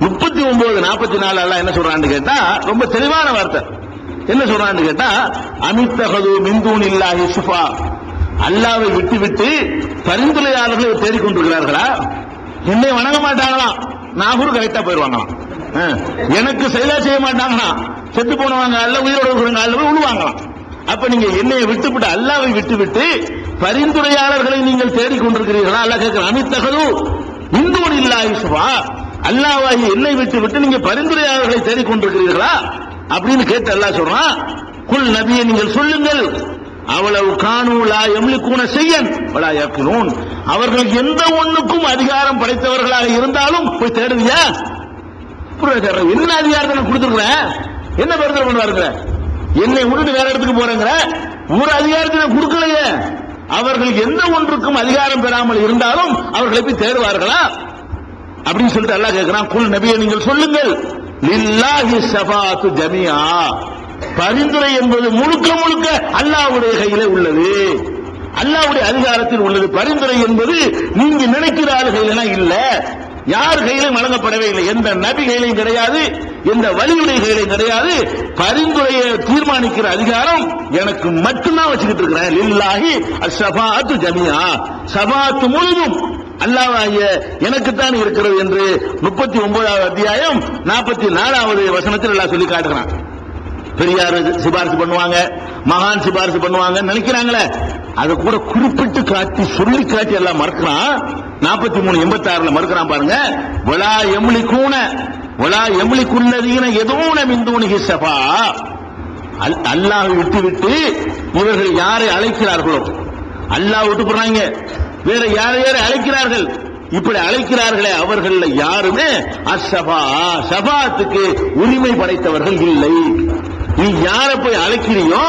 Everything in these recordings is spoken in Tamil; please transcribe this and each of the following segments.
முப்பத்தி ஒன்பது நாற்பத்தி நாலு எல்லாம் என்ன சொல்றான்னு கேட்டா ரொம்ப தெளிவான வார்த்தை. என்ன சொல்றான்னு கேட்டா அமித்தகது மிந்தூன் இல்லாஹி சுஃபா அல்லாவை விட்டு விட்டு பரிந்துரையாளர்களை தேடிக்கொண்டிருக்கிறார்களா? என்னை வணங்க மாட்டாங்களாம் நாகூர் கரெக்டா போயிருவாங்களாம். ஆ. எனக்கு செயலா செய்ய மாட்டாங்களாம் செத்து போனவங்க அல்ல உயிரோடு இருக்கிறவங்க அல்ல போய் விழுவாங்களாம் அப்ப நீங்க என்னைய விட்டுவிட்டு அல்லாவை விட்டுவிட்டு பரிந்துரையாளர்களை நீங்கள் தேடிக்கொண்டிருக்கிறீர்களா? அல்ல கேட்கிற அமித்தகது இந்தூன் இல்லாஹி சுபா அல்லாவாகி என்னை விட்டு விட்டு நீங்க பரிந்துரையாளர்களை தேடிக்கொண்டிருக்கிறீர்களா? அப்படின்னு கேட்டு அல்லாஹ் சொல்றான் குல் நபியை நீங்கள் சொல்லுங்கள். அவ்வளவு காணூலா எம்லிக்கூன செய்யன் வலா அவர்கள் எந்த ஒண்ணுக்கும் அதிகாரம் படைத்தவர்களாக இருந்தாலும் போய் தேடுவியா? என்ன அதிகாரத்தை நான் கொடுத்துருக்கிறேன் என்ன பரிந்துரை பண்ணுவாருங்க என்னை விட்டுட்டு வேற இடத்துக்கு போறேங்கிற? ஒரு அதிகாரத்தை நான் கொடுக்கலையே. அவர்கள் எந்த ஒன்றுக்கும் அதிகாரம் பெறாமல் இருந்தாலும் அவர்களை போய் தேடுவார்களா? அப்படின்னு சொல்லிட்டு அல்லாஹ் கேட்கிறான் குல் நபியை நீங்கள் சொல்லுங்கள். லில்லாஹி சபாத்து ஜமியா பரிந்துரை என்பது முழுக்க முழுக்க அல்லாவுடைய கையிலே உள்ளது. அல்லாவுடைய அதிகாரத்தில் உள்ளது. பரிந்துரை என்பது நீங்க நினைக்கிற ஆள் கையில இல்ல. யார் கையிலும் வழங்கப்படவே இல்லை. எந்த நபி கையிலையும் கிடையாது. எந்த வலியுடைய கையிலையும் கிடையாது. பரிந்துரையை தீர்மானிக்கிற அதிகாரம் எனக்கு மட்டும்தான் வச்சுக்கிட்டு இருக்கிறேன். லில்லாஹி சபாத்து ஜமியா ஷபாத்து முழுதும் அல்லாவாகிய எனக்குத்தான் இருக்கிறது என்று முப்பத்தி ஒன்பதாவது அத்தியாயம் நாற்பத்தி நாலாவது வசனத்தில் எல்லாம் சொல்லி காட்டுறான் பெரியார் சிபாரிசு பண்ணுவாங்க மகான் சிபாரிசு பண்ணுவாங்க நினைக்கிறாங்களே. அதை கூட குறிப்பிட்டு காட்டி சொல்லி காட்டி எல்லாம் மறுக்கிறான். நாற்பத்தி மூணு எண்பத்தி ஆறுல மறுக்கிறான் பாருங்க. விழா எம்லி கூன விழா எம்லி குள்ளதீன எதோன மிந்தூனிகி சபா அல்- அல்லாஹ் விட்டு விட்டு இவர்கள் யாரை அழைக்கிறார்களோ அல்லாஹ் விட்டு போறாங்க. வேற யார் யாரை அழைக்கிறார்கள்? இப்படி அழைக்கிறார்களே அவர்கள் யாருமே அசபா சபாத்துக்கு உரிமை படைத்தவர்கள் இல்லை. நீ யாரை போய் அழைக்கிறியோ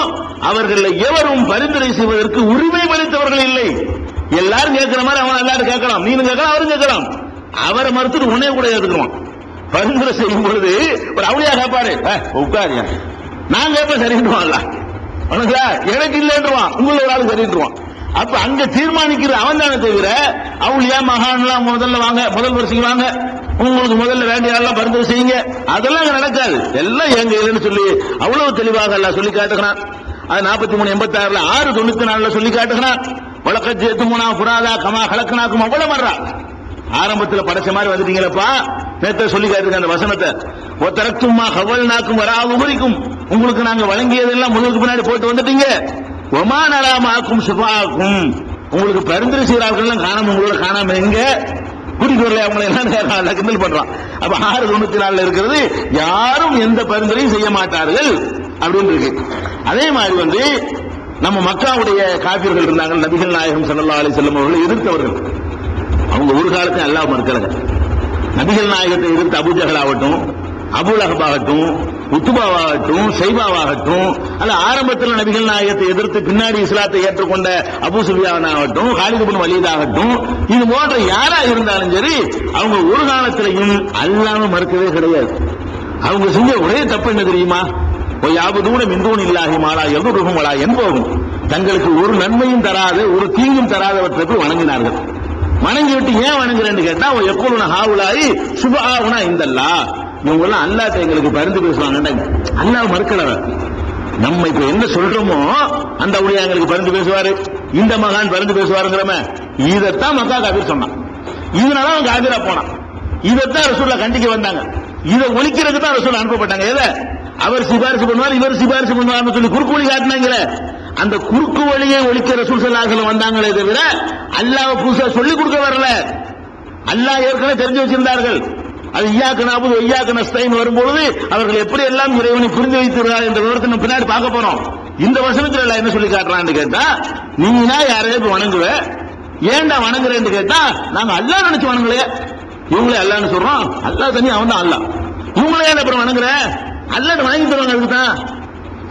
அவர்கள் எவரும் பரிந்துரை செய்வதற்கு உரிமை படைத்தவர்கள் இல்லை. எல்லாரும் கேட்கிற மாதிரி அவன் எல்லாரும் கேட்கலாம். நீனும் கேட்கலாம் அவரும் கேட்கலாம். அவரை மறுத்துட்டு உன்னே கூட ஏத்துக்குவான். பரிந்துரை செய்யும் பொழுது ஒரு அவளியா கேட்பாரு உட்காரியா நான் கேட்பேன் சரின்றுவான்ல உனக்குல எனக்கு இல்லைன்றுவான் உங்களை ஒரு ஆள் சரின்றுவான் அப்ப அங்க தீர்மானிக்கிற அவன் தானே தவிர அவளியா மகான்லாம் முதல்ல வாங்க முதல் வரிசைக்கு வாங்க? உங்களுக்கு முதல்ல வேண்டிய எல்லாம் பரிந்துரை செய்யுங்க. அதெல்லாம் அங்க நடக்காது. எல்லாம் எங்க இல்லைன்னு சொல்லி அவ்வளவு தெளிவாக எல்லாம் சொல்லி காட்டுகிறான். அது நாற்பத்தி மூணு எண்பத்தி ஆறுல ஆறு தொண்ணூத்தி நாலுல சொல்லி காட்டுகிறான். வழக்கத்து மூணா புராதா கமா கலக்கனாக்கும் அவ்வளவு வர்றா. ஆரம்பத்துல படைச்ச மாதிரி வந்துட்டீங்களப்பா. நேத்த சொல்லி காட்டுங்க அந்த வசனத்தை. ஒத்தரத்துமா கவல் நாக்கும் வரா உபரிக்கும் உங்களுக்கு நாங்க வழங்கியதெல்லாம் முழுக்கு பின்னாடி போட்டு வந்துட்டீங்க. ஒமானராமாக்கும் சுபாக்கும் உங்களுக்கு பரிந்துரை செய்கிறார்கள் காணாம உங்களோட காணாம எங்க? கூட்டிட்டு வரல அவங்களை என்ன கிண்டல் பண்றான். அப்ப ஆறு தொண்ணூத்தி நாலுல இருக்கிறது யாரும் எந்த பரிந்துரையும் செய்ய மாட்டார்கள் அப்படின்னு இருக்கு. அதே மாதிரி வந்து நம்ம மக்காவுடைய காப்பீர்கள் இருந்தாங்க நபிகள் நாயகம் ஸல்லல்லாஹு அலைஹி வஸல்லம் அவர்களை எதிர்த்தவர்கள். அவங்க ஒரு காலத்தையும் அல்லாஹ் மறுக்கலங்க. நபிகள் நாயகத்தை எதிர்த்து அபூஜகல் ஆகட்டும் அபுல் ஆகட்டும் உத்துபாவாகட்டும் சைபாவாகட்டும் அல்ல ஆரம்பத்தில் நபிகள் நாயகத்தை எதிர்த்து பின்னாடி இஸ்லாத்தை ஏற்றுக்கொண்ட அபு சுஃபியான் ஆகட்டும் காலிது பின் இது போன்ற யாரா இருந்தாலும் சரி அவங்க ஒரு காலத்திலையும் அல்லாம மறுக்கவே கிடையாது. அவங்க செஞ்ச ஒரே தப்பு என்ன தெரியுமா? யாபதூன மிந்தூன் இல்லாகி மாலா எதுருகும் வளா என்போகும் தங்களுக்கு ஒரு நன்மையும் தராத ஒரு தீங்கும் தராதவற்றுக்கு வணங்கினார்கள். வணங்கி விட்டு ஏன் வணங்குறேன்னு கேட்டா அவன் எப்பொழுது ஹாவுலாயி சுபாவுனா இந்தல்லா இவங்க எல்லாம் அல்லாட்ட எங்களுக்கு பரிந்து பேசுவாங்க. அல்லாஹ் மறுக்கிறவர் நம்ம இப்ப என்ன சொல்றோமோ அந்த உடைய எங்களுக்கு பரிந்து பேசுவாரு. இந்த மகான் பரிந்து பேசுவாருங்கிறம இதைத்தான் மக்கா காபீர் சொன்னான். இதனால அவன் காபீரா போனான். இதைத்தான் ரசூல்லா கண்டிக்க வந்தாங்க. இதை ஒழிக்கிறதுக்கு தான் ரசூல் அனுப்பப்பட்டாங்க. எதை? அவர் சிபாரிசு பண்ணுவார் இவர் சிபாரிசு பண்ணுவார்னு சொல்லி குறுக்கு வழி காட்டினாங்களே. அந்த குறுக்கு வழியை ஒழிக்க ரசூல் சல்லாஹ் வந்தாங்களே தவிர அல்லாவை புதுசா சொல்லிக் கொடுக்க வரல. அல்லாஹ் ஏற்கனவே தெரிஞ்சு வச்சிருந்தார்கள். அது ஐயாக்கு நாற்பது ஐயாக்கு நஸ்தைன் வரும்பொழுது அவர்கள் எப்படி எல்லாம் இறைவனை புரிந்து வைத்திருக்கிறார் என்ற விவரத்தை நம்ம பின்னாடி பார்க்க போறோம். இந்த வசனத்தில் எல்லாம் என்ன சொல்லி காட்டுறான்னு கேட்டா நீனா யாரையும் இப்ப வணங்குவ? ஏன்டா வணங்குறேன்னு கேட்டா நாங்க அல்லாஹ் நினைச்சு வணங்கலையே இவங்களே அல்லான்னு சொல்றோம். அல்லாஹ் தனி அவன் தான் அல்லா இவங்களே ஏன் அப்புறம் வணங்குற? அல்லாட்ட வணங்கி தருவாங்க அதுக்கு தான்.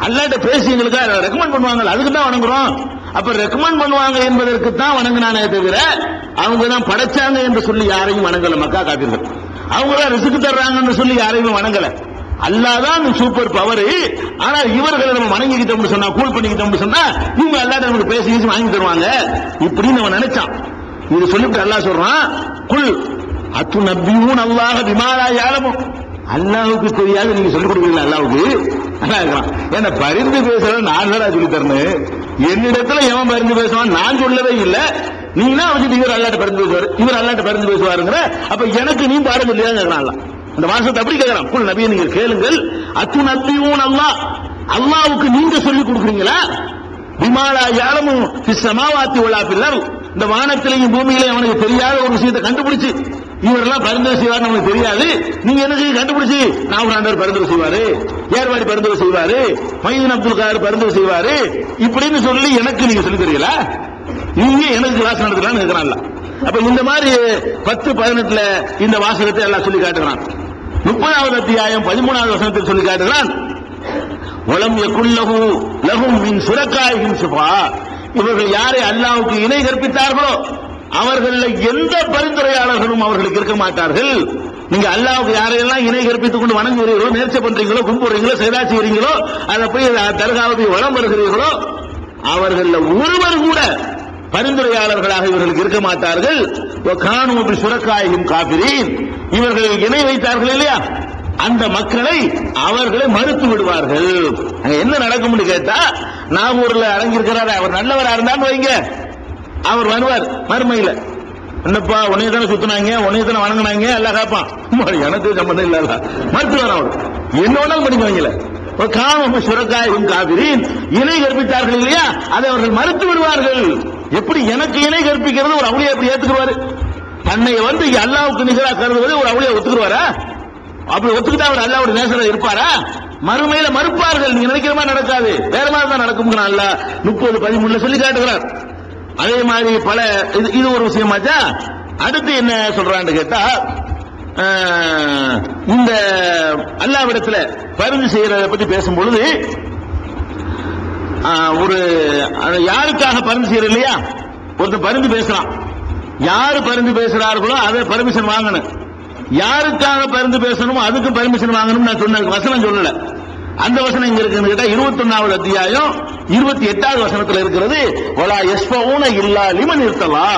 அல்லாட்ட பேசி எங்களுக்கு ரெக்கமெண்ட் பண்ணுவாங்க அதுக்கு தான் வணங்குறோம். அப்ப ரெக்கமெண்ட் பண்ணுவாங்க என்பதற்கு தான் வணங்கினானே தவிர அவங்க தான் படைச்சாங்க என்று சொல்லி யாரையும் வணங்கல மக்கா காப்பீர்கள். அவங்க தான் ரிசுக்கு தர்றாங்கன்னு சொல்லி யாரையும் வணங்கல. அல்லாதான் சூப்பர் பவர் ஆனா இவர்களை நம்ம வணங்கிக்கிட்டோம்னு சொன்னா கூல் பண்ணிக்கிட்டோம்னு சொன்னா இவங்க அல்லாத நமக்கு பேசி பேசி வாங்கி தருவாங்க. இப்படின்னு அவன் நினைச்சான். இது சொல்லிட்டு அல்லா சொல்றான் குல் அத்து நபியும் அல்லாஹ் விமாலா யாழமும் அல்லாவுக்கு தெரியாது நீங்க சொல்லிக் கொடுக்குறீங்க அல்லாவுக்கு நல்லா இருக்கலாம் ஏன்னா பரிந்து பேசுறது நான் தான் சொல்லி தரணும்? என்னிடத்துல எவன் பரிந்து பேசுவான்? நான் சொல்லவே இல்லை. நீங்க வச்சுட்டு இவர் அல்லாட்ட பறந்து பேசுவார் இவர் அல்லாட்ட பரிந்து பேசுவாருங்கிற அப்ப எனக்கு நீ பாடம் சொல்லிதான் கேட்கலாம் அந்த வாசத்தை அப்படி கேட்கலாம் குல் நபியை நீங்க கேளுங்கள். அத்து நபியும் அல்லா அல்லாவுக்கு நீங்க சொல்லி கொடுக்குறீங்களா? விமாலா யாழமும் சமாவாத்தி உள்ளா பிள்ளர் இந்த வானத்திலையும் பூமியிலையும் அவனுக்கு தெரியாத ஒரு விஷயத்தை கண்டுபிடிச்சு இவரெல்லாம் பரிந்துரை செய்வார் நமக்கு தெரியாது. நீங்க என்ன செய்ய கண்டுபிடிச்சு நான் ஆண்டவர் பரிந்துரை செய்வாரு ஏர்வாடி பரிந்துரை செய்வாரு மைதீன் அப்துல் கார் பரிந்துரை செய்வாரு. இப்படின்னு சொல்லி எனக்கு நீங்க சொல்லி தரீங்களா நீயே எனக்கு கிளாஸ் நடத்தலாம்னு இருக்கிறான்ல அப்ப இந்த மாதிரி பத்து பதினெட்டுல இந்த வாசகத்தை எல்லாம் சொல்லி காட்டுகிறான். முப்பதாவது அத்தியாயம் பதிமூணாவது வசனத்தில் சொல்லி காட்டுகிறான். உலம் எக்குள்ளகு லகும் மின் சுரக்காயின் சுபா. இவர்கள் யாரை அல்லாவுக்கு இணை கற்பித்தார்களோ அவர்களில் எந்த பரிந்துரையாளர்களும் அவர்களுக்கு இருக்க மாட்டார்கள். நீங்க அல்லாவுக்கு யாரையெல்லாம் இணை கற்பித்துக் கொண்டு வணங்குகிறீர்களோ நேர்ச்சி பண்றீங்களோ கும்பிடுறீங்களோ செயலா செய்றீங்களோ அதை போய் தர்காவுக்கு வளம் வருகிறீர்களோ அவர்களில் ஒருவர் கூட பரிந்துரையாளர்களாக இவர்களுக்கு இருக்க மாட்டார்கள். காணும் சுரக்காயும் காபிரீன். இவர்கள் இணை வைத்தார்கள் இல்லையா? அந்த மக்களை அவர்களை மறுத்து விடுவார்கள். அங்க என்ன நடக்கும்னு கேட்டா நாகூர்ல அடங்கியிருக்கிறாரு அவர் நல்லவரா இருந்தான்னு வைங்க. அவர் வருவார் மறுமையில. என்னப்பா உன்னைய தானே சுத்தினாங்க உன்னைய தானே வணங்கினாங்க எல்லாம் காப்பான். எனக்கு சம்பந்தம் இல்ல மருத்துவர் அவர். என்ன வேணாலும் படிக்குவாங்கல்ல சுரக்காயும் காவிரின் இணை கற்பித்தார்கள் இல்லையா? அதை அவர்கள் மறுத்து விடுவார்கள். எப்படி எனக்கு இணை கற்பிக்கிறது ஒரு அவளியை எப்படி ஏத்துக்குவாரு தன்னை வந்து அல்லாவுக்கு நிகராக கருதுவது ஒரு அவளியை ஒத்துக்குவாரா அப்படி ஒத்துக்கிட்டா அவர் அல்லாவோட நேசரா இருப்பாரா? மறுமையில மறுப்பார்கள். நீங்க நினைக்கிற மாதிரி நடக்காது. வேற மாதிரி தான் நடக்கும் அல்ல முப்பது பதிமூணுல சொல்லி காட்டுகிறார். அதே மாதிரி பல இது இது ஒரு விஷயமாச்சா அடுத்து என்ன சொல்றான்னு கேட்டா இந்த அல்லாவிடத்துல பரிந்து செய்யறத பத்தி பேசும் பொழுது ஒரு யாருக்காக பரிந்து செய்யற இல்லையா ஒருத்தர் பரிந்து பேசலாம் யாரு பரிந்து பேசுறார்களோ அதை பர்மிஷன் வாங்கணும். யாருக்காக பரிந்து பேசணுமோ அதுக்கு பர்மிஷன் வாங்கணும் நான் சொன்ன வசனம் சொல்லல. அந்த வசனம் இங்க இருக்குன்னு கேட்டா இருபத்தி ஒன்னாவது அத்தியாயம் இருபத்தி எட்டாவது வசனத்துல இருக்கிறது ஒலா எஸ்பவுன இல்லா லிமன் இருத்தலா.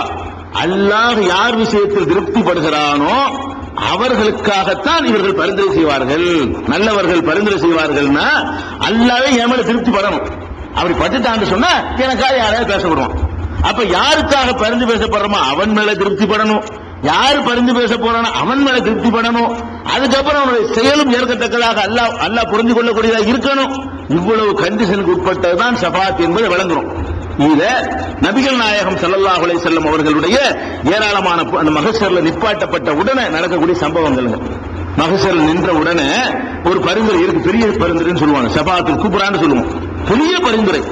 அல்லாஹ் யார் விஷயத்தில் திருப்திப்படுகிறானோ அவர்களுக்காகத்தான் இவர்கள் பரிந்துரை செய்வார்கள். நல்லவர்கள் பரிந்துரை செய்வார்கள்னா அல்லாவே என் மேல திருப்தி படணும் அப்படி பட்டுட்டான்னு சொன்னா எனக்காக யாராவது பேசப்படுவான். அப்ப யாருக்காக பரிந்து பேசப்படுறோமோ அவன் மேல திருப்தி படணும். யாரு பரிந்து பேச போறானோ அவன் மேல திருப்தி படணும். அதுக்கப்புறம் அவனுடைய செயலும் ஏற்கத்தக்கதாக அல்லாஹ் அல்லாஹ் புரிஞ்சு கொள்ளக்கூடியதாக இருக்கணும். இவ்வளவு கண்டிஷனுக்கு உட்பட்டதுதான் சபாத் என்பதை விளங்குறோம் இத நபிகள் நாயகம் ஸல்லல்லாஹு அலை வஸல்லம் அவர்களுடைய ஏராளமான அந்த மகசர்ல நிப்பாட்டப்பட்ட உடனே நடக்கக்கூடிய சம்பவங்கள்ங்க. மகசரில் நின்ற உடனே ஒரு பரிந்துரை இருக்கு பெரிய பரிந்துரைன்னு சொல்லுவாங்க. சபாத்தில் கூப்பிடான்னு சொல்லுவோம். புதிய பரிந்துரை.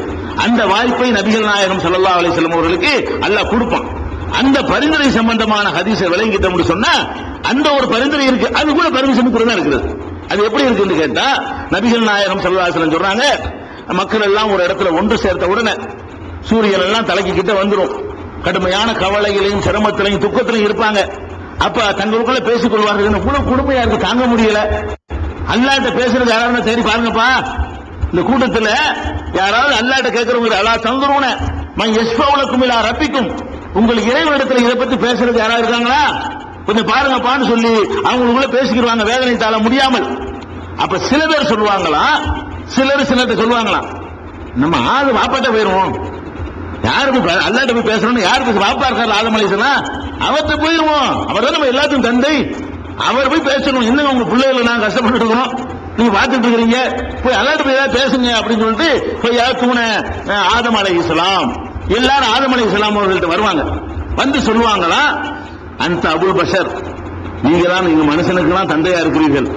அந்த வாய்ப்பை நபிகள் நாயகம் சல்லா அலைஹி வஸல்லம் அவர்களுக்கு அல்லாஹ் கொடுப்பான். அந்த பரிந்துரை சம்பந்தமான ஹதீஸை விளங்கிட்டோம்னு சொன்னா அந்த ஒரு பரிந்துரை இருக்கு. அது கூட பர்மிஷன் கூட தான் இருக்குது. அது எப்படி இருக்குன்னு கேட்டா நபிகள் நாயகம் ஸல்லல்லாஹு அலைஹி சொல்றாங்க மக்கள் எல்லாம் ஒரு இடத்துல ஒன்று சேர்த்த உடனே சூரியன் எல்லாம் தலைக்கு கிட்ட வந்துடும் கடுமையான கவலையிலையும் சிரமத்திலையும் துக்கத்திலையும் இருப்பாங்க. அப்ப தங்களுக்குள்ள பேசிக் கொள்வார்கள். இவ்வளவு கொடுமையா இருக்கு. தாங்க முடியல. அல்லாட்ட பேசுறது யாராவது தேடி பாருங்கப்பா. இந்த கூட்டத்தில் யாராவது அல்லாட்ட கேட்கறவங்க அல்லா தந்துருவன. மன் எஸ்பாவுலக்கும் இல்ல ரப்பிக்கும். உங்களுக்கு இறைவனிடத்தில் இதை பத்தி பேசுறது யாராவது இருக்காங்களா? கொஞ்சம் பாருங்கப்பான்னு சொல்லி அவங்களுக்குள்ள பேசிக்கிடுவாங்க வேதனை தாழ முடியாமல். அப்ப சில பேர் சொல்லுவாங்களா? சிலர் சிலர்கிட்ட சொல்லுவாங்களா? நம்ம ஆளு வாப்பாட்ட போயிருவோம். யாருக்கு அல்லாட்ட போய் பேசணும்னு யாருக்கு வாப்பா இருக்காரு ஆதம் அலிசலாம் அவர்கிட்ட போயிருவோம். அவர் தான் நம்ம எல்லாத்துக்கும் தந்தை. அவர் போய் பேசணும். இன்னும் உங்க பிள்ளைகளை நான் கஷ்டப்பட்டு இருக்கிறோம் நீங்க பார்த்துட்டு இருக்கிறீங்க. போய் அல்லாட்டு போய் ஏதாவது பேசுங்க அப்படின்னு சொல்லிட்டு போய் யார் தூண ஆதம் அலை இஸ்லாம். எல்லாரும் ஆதம் அலை இஸ்லாம் அவர்கள்ட்ட வருவாங்க. வந்து சொல்லுவாங்களா? அந்த அபுல் பஷர். நீங்க தான் நீங்க மனுஷனுக்கெல்லாம் தந்தையா இருக்கிறீர்கள்.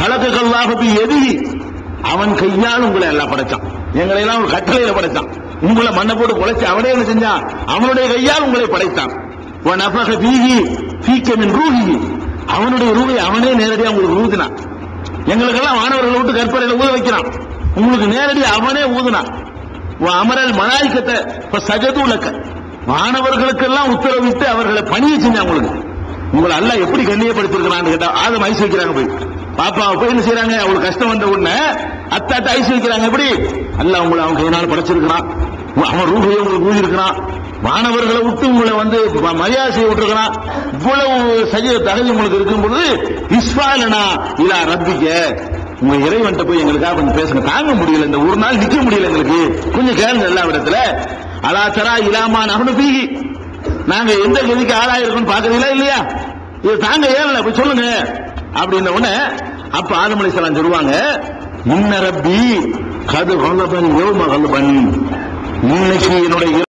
ஹலக்கல்லாஹபி எதி அவன் கையால் உங்களை எல்லாம் படைச்சான். எங்களை எல்லாம் ஒரு கட்டளையில படைச்சான். உங்களை மண்ணை போட்டு குலைச்சு அவனே என்ன செஞ்சான்? அவனுடைய கையால் உங்களை படைத்தான். நபக பீகி ஃபீக்கமின் ரூஹி அவனுடைய ரூவை அவனே நேரடியாக உங்களுக்கு ஊதினான் எங்களுக்கெல்லாம் மாணவர்கள் விட்டு கற்பனையில ஊத வைக்கிறான். உங்களுக்கு நேரடி அவனே ஊதுனான் உன் அமரல் மலாய்க்கத்தை இப்ப சஜதுலக்க மாணவர்களுக்கெல்லாம் உத்தரவிட்டு அவர்களை பணியை செஞ்சாங்க உங்களுக்கு. உங்களை அல்லாஹ் எப்படி கண்ணியப்படுத்திருக்கிறான்னு கேட்டா ஆதம் ஐஸ் வைக்கிறாங்க போய். பாப்பா போய் என்ன செய்யறாங்க அவங்களுக்கு கஷ்டம் வந்த உடனே அத்தாட்ட ஐஸ் வைக்கிறாங்க எப்படி? அல்ல உங்களை அவங்க கையினால படைச்சிருக்கிறான். அவன் ரூபையை உங்களுக்கு ஊதிருக்கிறான் மாணவர்களை விட்டு உங்களை வந்து மரியாதை செய்ய விட்டுருக்கிறான். இவ்வளவு சரிய தகுதி உங்களுக்கு இருக்கும் பொழுது இஸ்வாலனா இல்லா ரப்பிக்க. உங்க இறைவன்ட்ட போய் எங்களுக்காக கொஞ்சம் பேசுங்க. தாங்க முடியல இந்த ஒரு நாள் நிக்க முடியல எங்களுக்கு. கொஞ்சம் கேளுங்க எல்லா இடத்துல அலாச்சரா தரா இலாமா நகனு பீகி நாங்க எந்த கதிக்கு ஆளாயிருக்கோம் பாக்குறீங்களா இல்லையா? இது தாங்க ஏறல போய் சொல்லுங்க. அப்படின்ன உடனே அப்ப ஆதமலை அலைஹிஸ்ஸலாம் சொல்லுவாங்க இன்ன ரப்பி கது கலபன் யோம கலபன். இன்னைக்கு என்னுடைய